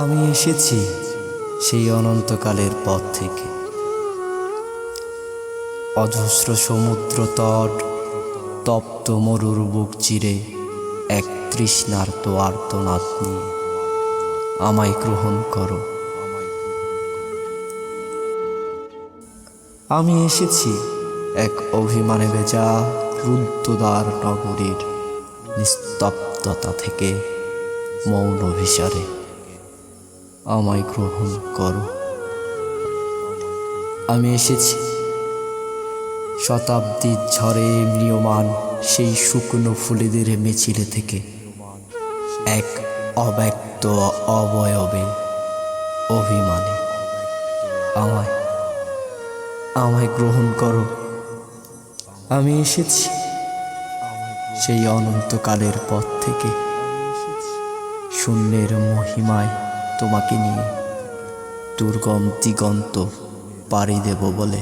আমি এসেছি সেই অনন্তকালের পথ থেকে। অজস্র সমুদ্র তট, তপ্ত মরুর বুক চিরে এক তৃষ্ণার্ত আর্তনাদ নিয়ে আমায় গ্রহণ করো। আমি এসেছি এক অভিমানে বেজা রুদ্ধদ্বার নগরীর নিস্তব্ধতা থেকে মৌন ভিসারে আমায় গ্রহণ করো। আমি এসেছি। শতাব্দীর ঝড়ে ম্রিয়মান সেই শুকনো ফুলেদের মিছিলে থেকে এক অব্যক্ত অবয়বে অভিমানে আমায় আমায় গ্রহণ করো। আমি এসেছি। সেই অনন্তকালের পথ থেকে শূন্যের মহিমায় তোমাকে নিয়ে দুর্গম দিগন্ত পাড়ি দেব বলে